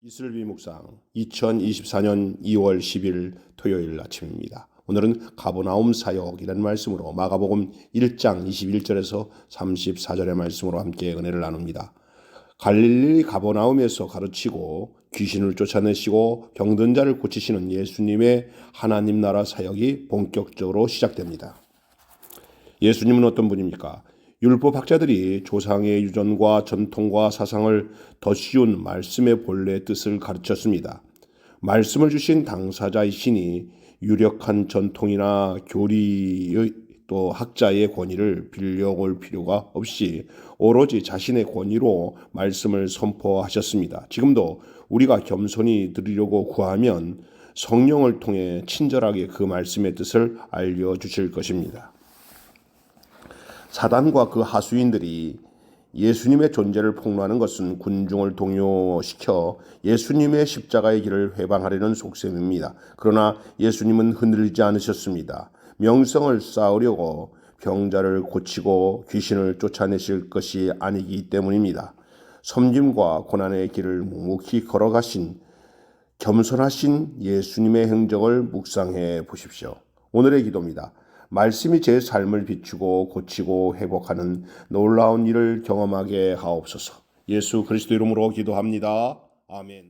이슬비 묵상 2024년 2월 10일 토요일 아침입니다. 오늘은 가보나움 사역이라는 말씀으로 마가복음 1장 21절에서 34절의 말씀으로 함께 은혜를 나눕니다. 갈릴리 가보나움에서 가르치고 귀신을 쫓아내시고 병든 자를 고치시는 예수님의 하나님 나라 사역이 본격적으로 시작됩니다. 예수님은 어떤 분입니까? 율법 학자들이 조상의 유전과 전통과 사상을 더 쉬운 말씀의 본래 뜻을 가르쳤습니다. 말씀을 주신 당사자이시니 유력한 전통이나 교리의 또 학자의 권위를 빌려올 필요가 없이 오로지 자신의 권위로 말씀을 선포하셨습니다. 지금도 우리가 겸손히 들으려고 구하면 성령을 통해 친절하게 그 말씀의 뜻을 알려주실 것입니다. 사단과 그 하수인들이 예수님의 존재를 폭로하는 것은 군중을 동요시켜 예수님의 십자가의 길을 회방하려는 속셈입니다. 그러나 예수님은 흔들리지 않으셨습니다. 명성을 쌓으려고 병자를 고치고 귀신을 쫓아내실 것이 아니기 때문입니다. 섬김과 고난의 길을 묵묵히 걸어가신 겸손하신 예수님의 행적을 묵상해 보십시오. 오늘의 기도입니다. 말씀이 제 삶을 비추고 고치고 회복하는 놀라운 일을 경험하게 하옵소서. 예수 그리스도 이름으로 기도합니다. 아멘.